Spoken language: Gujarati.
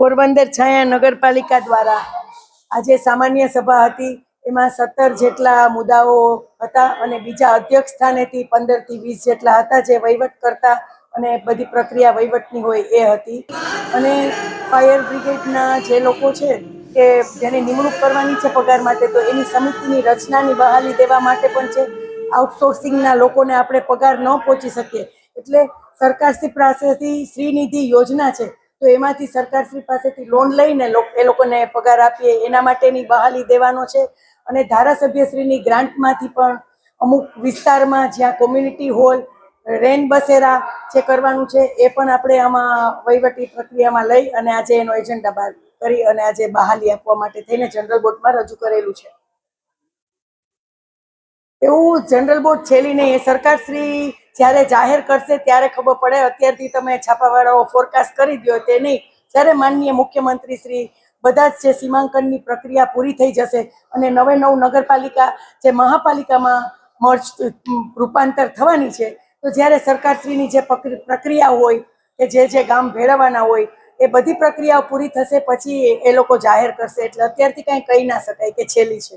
પોરબંદર છાયા નગરપાલિકા દ્વારા આજે સામાન્ય સભા હતી. એમાં સત્તર જેટલા મુદ્દાઓ હતા અને બીજા અધ્યક્ષ સ્થાનેથી પંદરથી વીસ જેટલા હતા જે વહીવટ કરતા અને બધી પ્રક્રિયા વહીવટની હોય એ હતી. અને ફાયર બ્રિગેડના જે લોકો છે કે જેને નિમણૂક કરવાની છે પગાર માટે, તો એની સમિતિની રચનાની બહાલી દેવા માટે પણ છે. આઉટસોર્સિંગના લોકોને આપણે પગાર ન પહોંચી શકીએ. એટલે સરકારશ્રી પાસેથી શ્રીનિધિ યોજના છે, તો એમાંથી સરકારશ્રી પાસેથી લોન લઈને એ લોકોને પગાર આપીએ, એના માટેની બહાલી દેવાનો છે. અને ધારાસભ્યશ્રીની ગ્રાન્ટમાંથી પણ અમુક વિસ્તારમાં જ્યાં કોમ્યુનિટી હોલ રેન બસેરા જે કરવાનું છે, એ પણ આપણે આમાં વહીવટી પ્રક્રિયામાં લઈ અને આજે એનો એજન્ડા બહાર કરી અને આજે બહાલી આપવા માટે થઈને જનરલ બોર્ડમાં રજૂ કરેલું છે. એવું જનરલ બોર્ડ છેલ્લી નહીં એ સરકારશ્રી જ્યારે જાહેર કરશે ત્યારે ખબર પડે. અત્યારથી તમે છાપાવાળાઓ ફોરકાસ્ટ કરી દો તે નહીં. જ્યારે માનનીય મુખ્યમંત્રી શ્રી બધા જ જે સીમાંકનની પ્રક્રિયા પૂરી થઈ જશે અને નવે નવ નગરપાલિકા જે મહાપાલિકામાં મર્જ રૂપાંતર થવાની છે, તો જ્યારે સરકારશ્રીની જે પ્રક્રિયા હોય કે જે જે ગામ ભેળવવાના હોય, એ બધી પ્રક્રિયાઓ પૂરી થશે, પછી એ લોકો જાહેર કરશે. એટલે અત્યારથી કાંઈ કહી ના શકાય કે છેલ્લી છે.